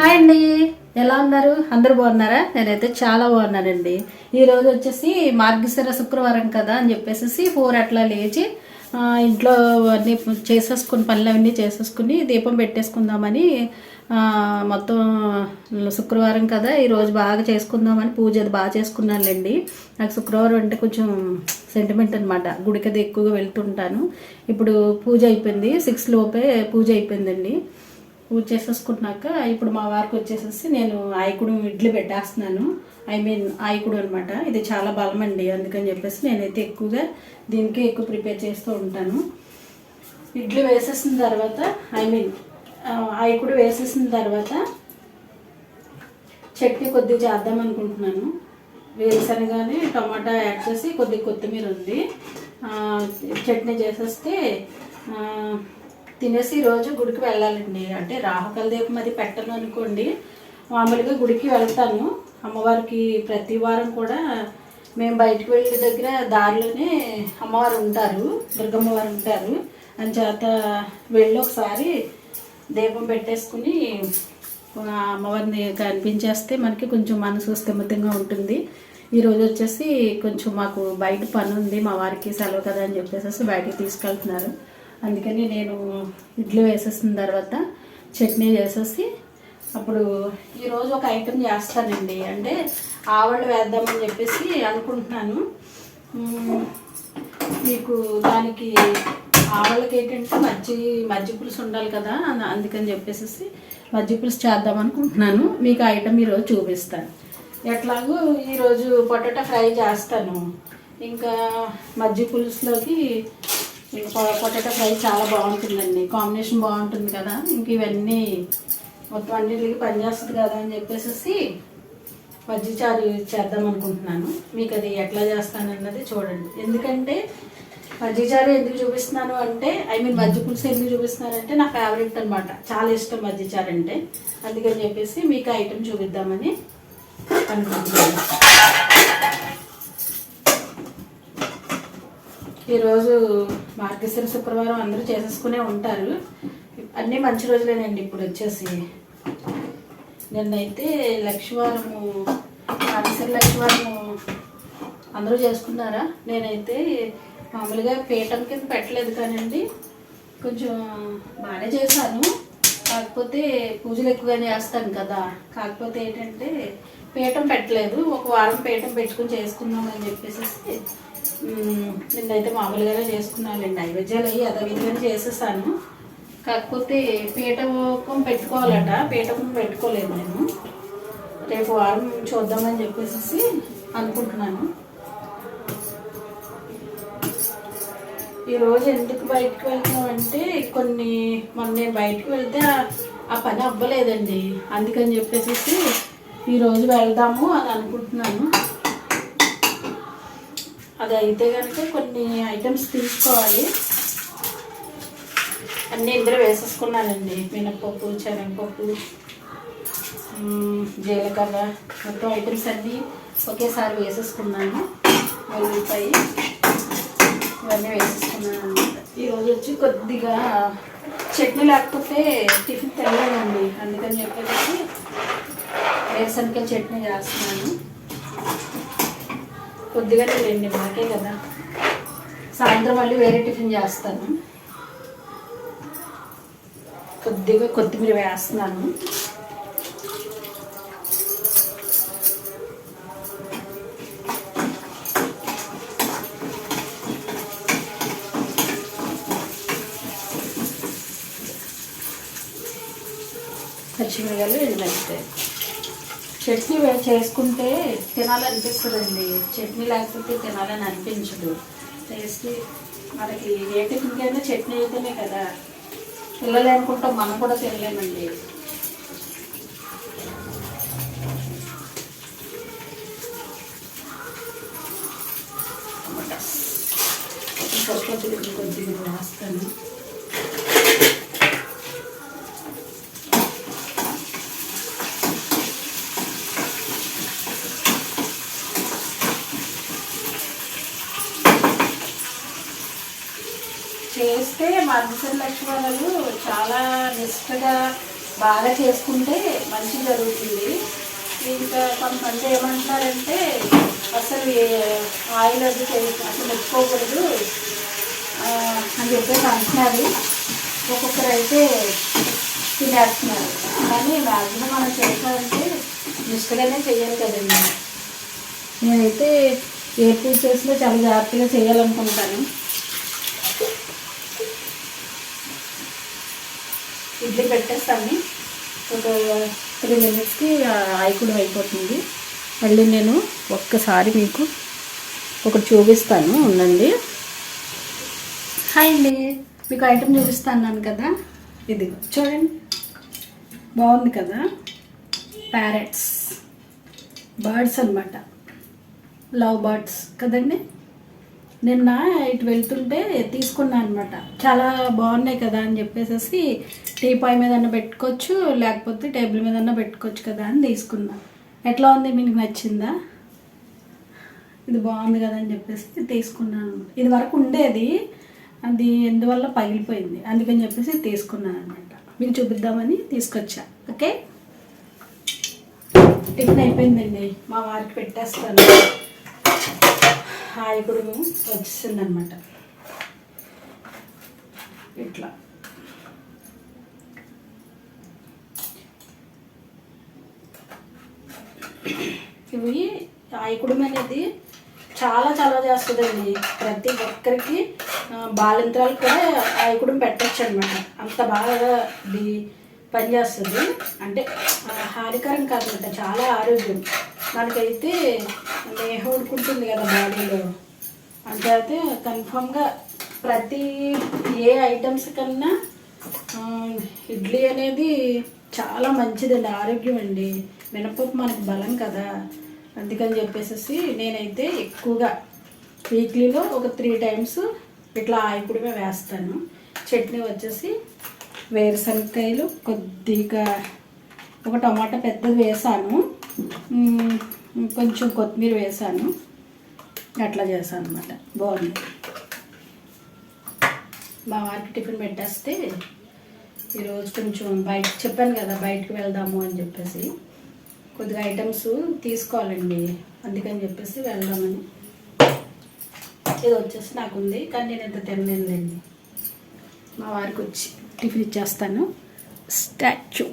Hi అండి. ఎలా ఉన్నారు? అందరు బాగున్నారా? నేనైతే చాలా బాగున్నానండి. ఈరోజు వచ్చేసి మార్గశిర శుక్రవారం కదా అని చెప్పేసి ఫోర్ అట్లా లేచి ఇంట్లో అన్నీ చేసేసుకుని పనులు అవన్నీ చేసేసుకుని దీపం పెట్టేసుకుందామని మొత్తం శుక్రవారం కదా ఈరోజు బాగా చేసుకుందామని పూజ అది బాగా చేసుకున్నానులేండి. నాకు శుక్రవారం అంటే కొంచెం సెంటిమెంట్ అనమాట గుడికి అది ఎక్కువగా వెళ్తుంటాను. ఇప్పుడు పూజ అయిపోయింది. సిక్స్ లోపే పూజ అయిపోయిందండి. పూజ చేసేసుకున్నాక ఇప్పుడు మా వారికి వచ్చేసేసి నేను ఆయకుడు ఇడ్లీ పెట్టేస్తున్నాను. ఐ మీన్ ఆయకుడు అనమాట ఇది చాలా బలం అండి. అందుకని చెప్పేసి నేనైతే ఎక్కువగా దీనికే ఎక్కువ ప్రిపేర్ చేస్తూ ఉంటాను. ఇడ్లీ వేసేసిన తర్వాత ఐ మీన్ ఆయకుడు వేసేసిన తర్వాత చట్నీ కొద్దిగా చేద్దాం అనుకుంటున్నాను. వేరుశనగానే టమాటా యాడ్ చేసి కొద్దిగా కొత్తిమీర ఉంది. చట్నీ చేసేస్తే తినేసి రోజు గుడికి వెళ్ళాలండి. అంటే రాహుకల దీపం అది పెట్టను అనుకోండి. మామూలుగా గుడికి వెళ్తాను. అమ్మవారికి ప్రతి వారం కూడా మేము బయటకు వెళ్ళే దగ్గర దారిలోనే అమ్మవారు ఉంటారు. దుర్గమ్మ వారు ఉంటారు. అని చేత వెళ్ళి ఒకసారి దీపం పెట్టేసుకుని అమ్మవారిని కనిపించేస్తే మనకి కొంచెం మనసు స్థిమితంగా ఉంటుంది. ఈరోజు వచ్చేసి కొంచెం మాకు బయట పని ఉంది మా వారికి సెలవు కదా అని చెప్పేసి బయటకు తీసుకెళ్తున్నారు. అందుకని నేను ఇడ్లీ వేసేసిన తర్వాత చట్నీ చేసేసి అప్పుడు ఈరోజు ఒక ఐటెం చేస్తానండి. అంటే ఆవళ్ళు వేద్దామని చెప్పేసి అనుకుంటున్నాను. మీకు దానికి ఆవళ్ళకి ఏంటంటే మజ్జి మజ్జి పులుసు ఉండాలి కదా అందుకని చెప్పేసి మజ్జి పులుసు చేద్దాం అనుకుంటున్నాను. మీకు ఐటెం ఈరోజు చూపిస్తాను. ఎట్లాగో ఈరోజు పొటాటో ఫ్రై చేస్తాను. ఇంకా మజ్జి పులుసులోకి ఇంకా పొటాటో ఫ్రై చాలా బాగుంటుందండి. కాంబినేషన్ బాగుంటుంది కదా. ఇంక ఇవన్నీ మొత్తం అన్నిటికి పనిచేస్తుంది కదా అని చెప్పేసి మజ్జి చారు చేద్దాం అనుకుంటున్నాను. మీకు అది ఎట్లా చేస్తానన్నది చూడండి. ఎందుకంటే మజ్జి చారు ఎందుకు చూపిస్తున్నాను అంటే ఐ మీన్ మజ్జి పులుసు ఎందుకు చూపిస్తున్నానంటే నా ఫేవరెట్ అనమాట చాలా ఇష్టం మజ్జి చారు అంటే. అందుకని చెప్పేసి మీకు ఐటెం చూపిద్దామని అనుకుంటున్నాను. ఈరోజు మార్గశిర శుక్రవారం అందరూ చేసేసుకునే ఉంటారు. అన్నీ మంచి రోజులేనండి ఇప్పుడు వచ్చేసి. నిన్నైతే లక్ష్మీవారము మార్గశిర లక్ష్మీవారము అందరూ చేసుకున్నారా? నేనైతే మామూలుగా పీఠం కింద పెట్టలేదు కానండి కొంచెం బాగానే చేశాను. కాకపోతే పూజలు ఎక్కువగానే చేస్తాను కదా. కాకపోతే ఏంటంటే పీఠం పెట్టలేదు ఒక వారం పీఠం పెట్టుకుని చేసుకుందాం అని చెప్పేసి నిన్నైతే మామూలుగానే చేసుకున్నానండి నైవేద్యాలు అయ్యి అదవిధంగా చేసేసాను. కాకపోతే పీఠకం పెట్టుకోవాలట. పీఠకం పెట్టుకోలేదు నేను. రేపు వారం చూద్దామని చెప్పేసి అనుకుంటున్నాను. ఈరోజు ఎందుకు బయటకు వెళ్తున్నామంటే కొన్ని మొన్న నేను బయటకు వెళ్తే ఆ- ఆ పని అవ్వలేదండి. అందుకని చెప్పేసి ఈరోజు వెళ్దాము అని అనుకుంటున్నాను. అది అయితే కనుక కొన్ని ఐటమ్స్ తీసుకోవాలి. అన్నీ ఇందులో వేసేసుకున్నానండి. మినప్పప్పు శనగపప్పు జీలకర్ర మొత్తం ఐటమ్స్ అన్నీ ఒకేసారి వేసేసుకున్నాను. వెల్లుల్లిపాయ ఇవన్నీ వేసేసుకున్నాను. అనమాట ఈరోజు వచ్చి కొద్దిగా చట్నీ లేకపోతే టిఫిన్ తినలేదండి. అందుకని చెప్పేసి వేసనకాయ చట్నీ చేస్తున్నాను. కొద్దిగా లేండి మాకే కదా. సాయంత్రం మళ్ళీ వేరే టిఫిన్ చేస్తాను. కొద్దిగా కొత్తిమీర వేస్తున్నాను. పచ్చిమిరకాయలు ఎండుమిరపకాయలు చట్నీ వే- చేసుకుంటే తినాలనిపిస్తుందండి. చట్నీ లేకపోతే తినాలని అనిపించదు. టేస్ట్ మనకి ఏ టిఫిన్కైనా చట్నీ అయితేనే కదా. పిల్లలు అనుకుంటాం మనం కూడా తినలేమండి. కొద్దిగా కొద్దిగా చేస్తే మార్గశిర లక్ష్మణులు చాలా నిష్టగా బాగా చేసుకుంటే మంచి జరుగుతుంది. ఇంకా కొంతమంది ఏమంటున్నారంటే అసలు ఆయిల్ అది అసలు మెచ్చుకోకూడదు అని చెప్పేసి అంటున్నారు. ఒక్కొక్కరు అయితే తినేస్తున్నారు. కానీ మ్యాక్సిమం మనం చేస్తామంటే నిష్టగానే చేయాలి కదండి. నేనైతే ఏ పూజ చేసినా చాలా జాగ్రత్తగా చేయాలనుకుంటాను. ఇడ్లీ పెట్టేస్తాను. ఒక త్రీ మినిట్స్కి కూడా అయిపోతుంది. మళ్ళీ నేను ఒక్కసారి మీకు ఒకటి చూపిస్తాను. ఉండండి. హాయ్ అండి. మీకు ఐటమ్ చూపిస్తాను కదా? ఇది చూడండి. బాగుంది కదా? ప్యారెట్స్. బర్డ్స్ అనమాట లవ్ బర్డ్స్ కదండి? నిన్న ఇటు వెళ్తుంటే తీసుకున్నాను అనమాట చాలా బాగున్నాయి కదా అని చెప్పేసి టీ పాయ్ మీద పెట్టుకోవచ్చు లేకపోతే టేబుల్ మీద పెట్టుకోవచ్చు కదా అని తీసుకున్నా. ఎట్లా ఉంది? మీకు నచ్చిందా? ఇది బాగుంది కదా అని చెప్పేసి తీసుకున్నాను ఇది వరకు ఉండేది అది ఎందువల్ల పగిలిపోయింది? అందుకని చెప్పేసి తీసుకున్నాను అనమాట మీకు చూపిద్దామని తీసుకొచ్చా. ఓకే? టిఫిన్ అయిపోయిందండి. మా వారికి పెట్టేస్తాను. హాయకుడు వచ్చేసింది అనమాట ఇట్లా. ఇవి ఆయకుడం అనేది చాలా చాలా చేస్తుందండి. ప్రతి ఒక్కరికి బాలింత్రాలు కూడా ఆయకుడం పెట్టచ్చు అనమాట అంత బాగా ఇది పనిచేస్తుంది. అంటే హానికరం కాదనమాట చాలా ఆరోగ్యం. మనకైతే దేహం ఉడుకుంటుంది కదా బాడీలో. అంటే అయితే కన్ఫామ్గా ప్రతి ఏ ఐటమ్స్ కన్నా ఇడ్లీ అనేది చాలా మంచిదండి ఆరోగ్యం అండి మినపప్పు మనకు బలం కదా. అందుకని చెప్పేసి నేనైతే ఎక్కువగా వీక్లీలో ఒక త్రీ టైమ్స్ ఇట్లా ఆయికుడిమే వేస్తాను. చట్నీ వచ్చేసి వేరుశనగకాయలు కొద్దిగా ఒక టమాటా పెద్దది వేసాను. కొంచెం కొత్తిమీర వేసాను. అట్లా చేశాను అనమాట బాగుంది. మా వారికి టిఫిన్ పెట్టేస్తే ఈరోజు కొంచెం బయట చెప్పాను కదా బయటకు వెళ్దాము అని చెప్పేసి. కొద్దిగా ఐటమ్స్ తీసుకోవాలండి అందుకని చెప్పేసి వెళ్దామని. ఇది వచ్చేసి నాకు ఉంది కానీ నేను ఇంత తినలేనులేండి. మా వారికి వచ్చి టిఫిన్ ఇచ్చేస్తాను. స్టాచ్యూ.